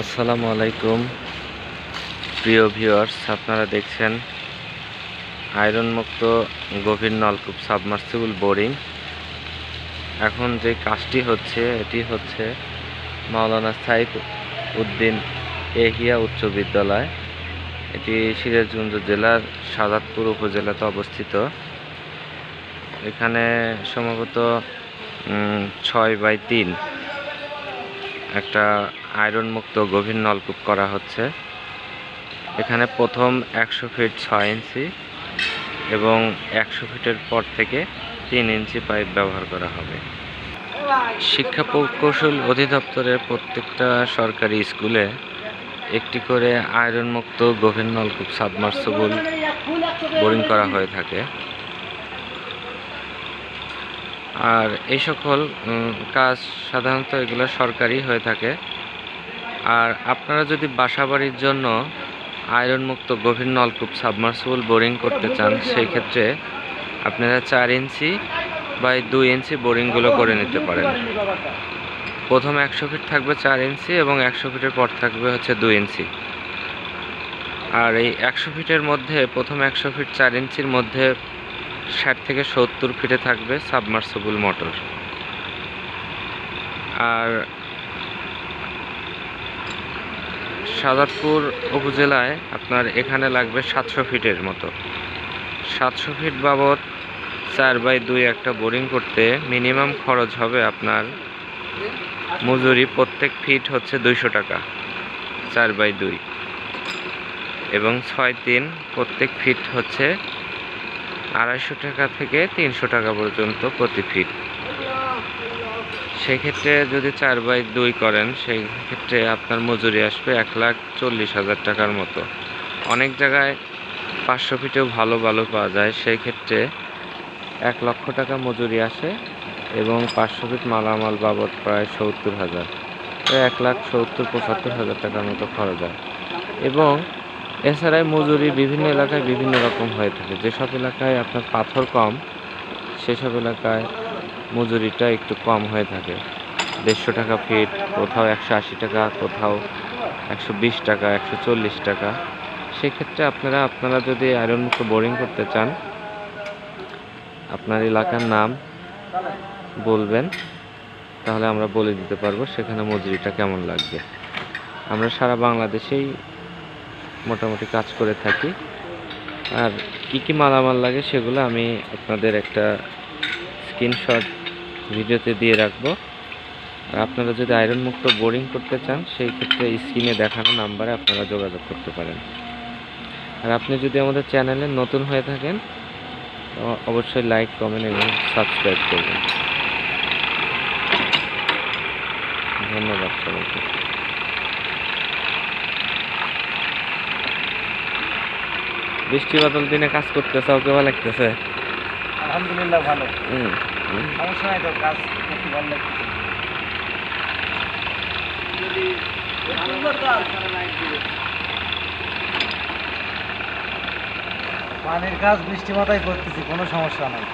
আসসালামু আলাইকুম। প্রিয় ভিউয়ার্স, আপনারা দেখছেন আয়রন মুক্ত গভীর নলকূপ সাবমার্সিবল বোরিং। এখন যে কাজটি হচ্ছে, এটি হচ্ছে মাওলানা সাইফ উদ্দিন এহিয়া উচ্চ বিদ্যালয়। এটি সিরাজগঞ্জ জেলার সাদাতপুর উপজেলাতে অবস্থিত। এখানে সম্ভবত ছয় বাই তিন। একটা আয়রন মুক্ত গভীর নলকূপ করা হচ্ছে। এখানে প্রথম একশো ফিট ছয় ইঞ্চি এবং একশো ফিটের পর থেকে তিন ইঞ্চি পাইপ ব্যবহার করা হবে। শিক্ষা প্রকৌশল অধিদপ্তরের প্রত্যেকটা সরকারি স্কুলে একটি করে আয়রন মুক্ত গভীর নলকূপ সাবমার্সিবল বোরিং করা হয়ে থাকে। আর এই সকল কাজ সাধারণত এগুলো সরকারি হয়ে থাকে। আর আপনারা যদি বাসাবাড়ির জন্য আয়রনমুক্ত গভীর নলকূপ সাবমার্সিবল বোরিং করতে চান, সেই ক্ষেত্রে আপনারা চার ইঞ্চি বাই দুই ইঞ্চি বোরিংগুলো করে নিতে পারেন। প্রথম একশো ফিট থাকবে চার ইঞ্চি এবং একশো ফিটের পর থাকবে হচ্ছে দুই ইঞ্চি। আর এই একশো ফিটের মধ্যে, প্রথম একশো ফিট চার ইঞ্চির মধ্যে ষাট থেকে সত্তর ফিটে থাকবে সাবমার্সেবল মোটর। আর সাদাতপুর উপজেলায় আপনার এখানে লাগবে সাতশো ফিটের মতো। সাতশো ফিট বাবদ চার বাই দুই একটা বোরিং করতে মিনিমাম খরচ হবে আপনার মজুরি প্রত্যেক ফিট হচ্ছে দুইশো টাকা, চার বাই দুই। এবং ছয় তিন প্রত্যেক ফিট হচ্ছে আড়াইশো টাকা থেকে তিনশো টাকা পর্যন্ত প্রতি ফিট সেক্ষেত্রে যদি চার বাই দুই করেন সেই ক্ষেত্রে আপনার মজুরি আসবে এক লাখ চল্লিশ হাজার টাকার মতো। অনেক জায়গায় পাঁচশো ফিটেও ভালো ভালো পাওয়া যায় সেই ক্ষেত্রে এক লক্ষ টাকা মজুরি আসে এবং পাঁচশো ফিট মালামাল বাবদ প্রায় সত্তর হাজার। এক লাখ সত্তর পঁচাত্তর হাজার টাকার মতো খরচ হয়। এবং এছাড়াই মজুরি বিভিন্ন এলাকায় বিভিন্ন রকম হয়ে থাকে। যেসব এলাকায় আপনার পাথর কম, সেসব এলাকায় মজুরিটা একটু কম হয়ে থাকে। দেড়শো টাকা ফিট কোথাও একশো আশি টাকা, কোথাও একশো বিশ টাকা, একশো চল্লিশ টাকা। সেক্ষেত্রে আপনারা আপনারা যদি আয়রন মুক্ত বোরিং করতে চান, আপনার এলাকার নাম বলবেন, তাহলে আমরা বলে দিতে পারব সেখানে মজুরিটা কেমন লাগবে। আমরা সারা বাংলাদেশেই মোটামুটি কাজ করে থাকি। আর কি কি মালামাল লাগে সেগুলো আমি আপনাদের একটা স্ক্রিনশট ভিডিওতে দিয়ে রাখব। আর আপনারা যদি আয়রন মুক্ত বোরিং করতে চান, সেই ক্ষেত্রে স্ক্রিনে দেখানো নাম্বারে আপনারা যোগাযোগ করতে পারেন। আর আপনি যদি আমাদের চ্যানেলে নতুন হয়ে থাকেন অবশ্যই লাইক কমেন্ট এবং সাবস্ক্রাইব করবেন। ধন্যবাদ সবাইকে। বৃষ্টি বাদল দিনে কাজ করতেছে ওকে ভালো লাগতেছে? আলহামদুলিল্লাহ ভালো। সমস্যা নাই তো কাজ করতে ভালো লাগছে পানির কাজ বৃষ্টি মাথায় করতেছি কোনো সমস্যা নাই।